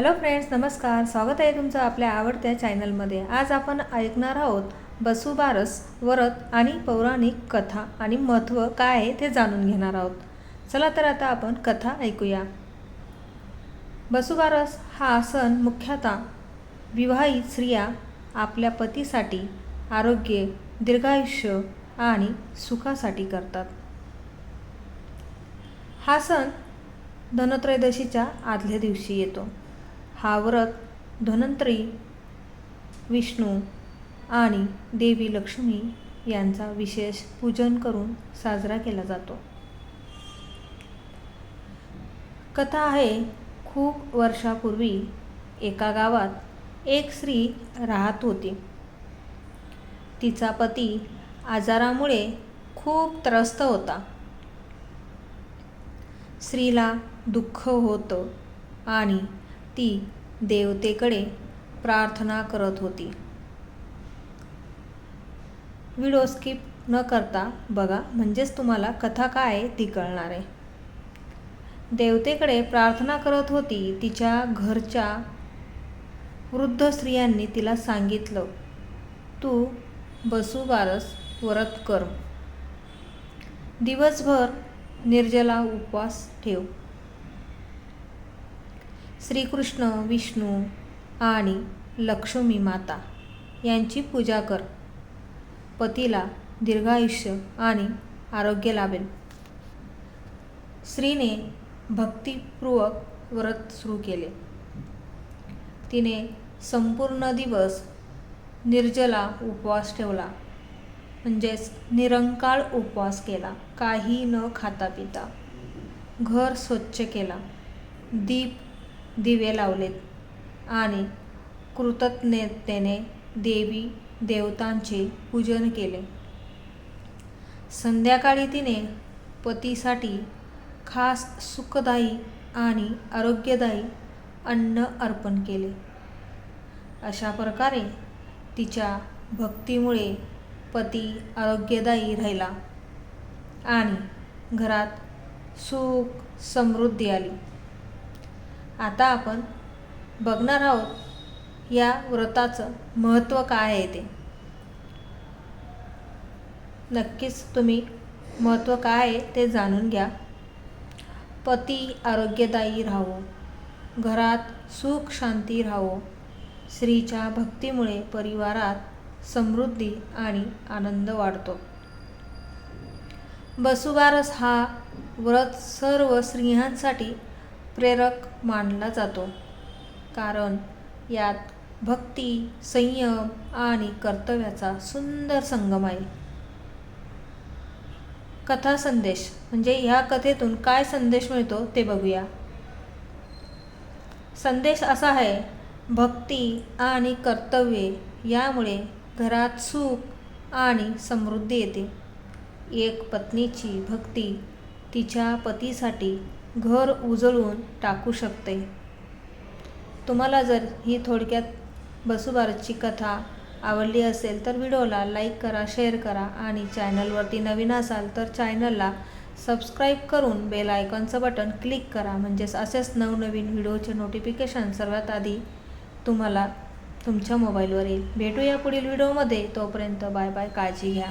Hello friends नमस्कार. स्वागत आहे तुमचं आपल्या आवडत्या चॅनलमध्ये आज आपण ऐकणार आहोत बसुबारस व्रत आणि पौराणिक कथा आणि महत्त्व काय आहे ते जाणून घेणार आहोत. चला तर आता आपण कथा ऐकूया. बसुबारस हा सण मुख्यतः विवाहित स्त्रिया आपल्या पतीसाठी आरोग्य दीर्घायुष्य आणि सुखासाठी करतात. हा सण धनत्रयोदशीच्या आदल्या दिवशी येतो. हा व्रत धनंतरी विष्णू आणि देवी लक्ष्मी यांचा विशेष पूजन करून साजरा केला जातो. कथा आहे खूप वर्षापूर्वी एका गावात एक स्त्री राहत होती. तिचा पती आजारामुळे खूप त्रस्त होता. स्त्रीला दुःख होतं आणि ती देवतेकडे प्रार्थना करत होती. व्हिडिओ स्किप न करता बघा म्हणजेच तुम्हाला कथा काय आहे ती कळणार आहे. देवतेकडे प्रार्थना करत होती तिच्या घरच्या वृद्ध स्त्रियांनी तिला सांगितलं तू बसुबारस व्रत कर. दिवसभर निर्जला उपवास ठेव. श्रीकृष्ण विष्णू आणि लक्ष्मी माता यांची पूजा कर. पतीला दीर्घायुष्य आणि आरोग्य लाभेल. स्त्रीने भक्तिपूर्वक व्रत सुरू केले. तिने संपूर्ण दिवस निर्जला उपवास ठेवला. म्हणजेच निरंकाळ उपवास केला. काही न खाता पिता. घर स्वच्छ केला. दीप दिवे लावलेत. आणि कृतज्ञतेने देवी देवतांचे पूजन केले. संध्याकाळी तिने पतीसाठी खास सुखदायी आणि आरोग्यदायी अन्न अर्पण केले. अशा प्रकारे तिच्या भक्तीमुळे पती आरोग्यदायी राहिला आणि घरात सुख समृद्धी आली. आता आपण बघणार आहोत या व्रताचं महत्त्व काय आहे ते. नक्कीच तुम्ही महत्त्व काय आहे ते जाणून घ्या. पती आरोग्यदायी राहो. घरात सुख शांती राहो. स्त्रीच्या भक्तीमुळे परिवारात समृद्धी आणि आनंद वाढतो. बसुबारस हा व्रत सर्व स्त्रियांसाठी प्रेरक मानला जातो. कारण यात भक्ती संयम आणि कर्तव्याचा सुंदर संगम आहे. कथा संदेश. म्हणजे ह्या कथेतून काय संदेश मिळतो ते बघूया. संदेश असा आहे भक्ती आणि कर्तव्ये यामुळे घरात सुख आणि समृद्धी येते. एक पत्नीची भक्ती तिच्या पतीसाठी घर उजळून टाकू शकते. तुम्हाला जर ही थोडक्यात बसुबारची कथा आवडली असेल तर व्हिडिओला लाईक करा शेअर करा आणि चॅनलवरती नवीन असाल तर चॅनलला सबस्क्राईब करून बेल आयकॉनचं बटन क्लिक करा. म्हणजेच असेच नवनवीन व्हिडिओचे नोटिफिकेशन सर्वात आधी तुम्हाला तुमच्या मोबाईलवर येईल भेटूया पुढील व्हिडिओमध्ये. तोपर्यंत बाय बाय काळजी घ्या.